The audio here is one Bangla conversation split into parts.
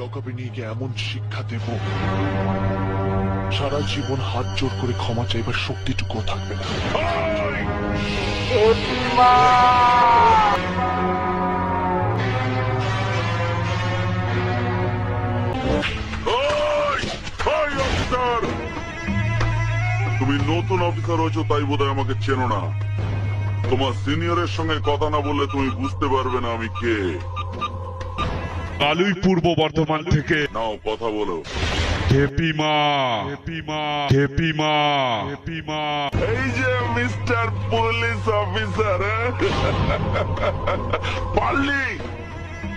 তোকে এমন শিক্ষা দেব। সারা জীবন হাত জোর করে ক্ষমা চাইবার শক্তিটুকুও থাকবে না! তুমি নতুন অফিসার হয়েছো, তাই বোধহয় আমাকে চেনো না। তোমার সিনিয়রের সঙ্গে কথা না বললে তুমি বুঝতে পারবে না আমি কে। কালুই পূর্ব বর্ধমান থেকে। নাও কথা বলো। খেপিমা এই যে মিস্টার পুলিশ অফিসার পারলি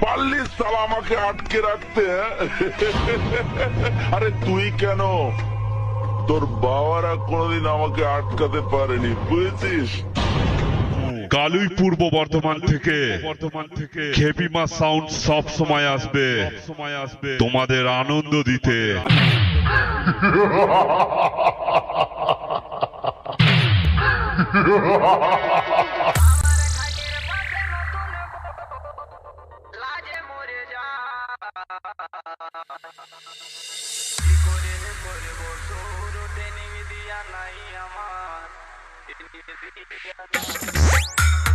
পারলি সালা আমাকে আটকে রাখতে? আরে তুই কেন? তোর বাবারা কোনোদিন আমাকে আটকাতে পারেনি বুঝেছিস? কালুই পূর্ব বর্ধমান থেকে বর্ধমান থেকে খেপিমা সাউন্ড সব সময় আসবে। সময় আসবে তোমাদের আনন্দ দিতে। নাই আমার। Thank you.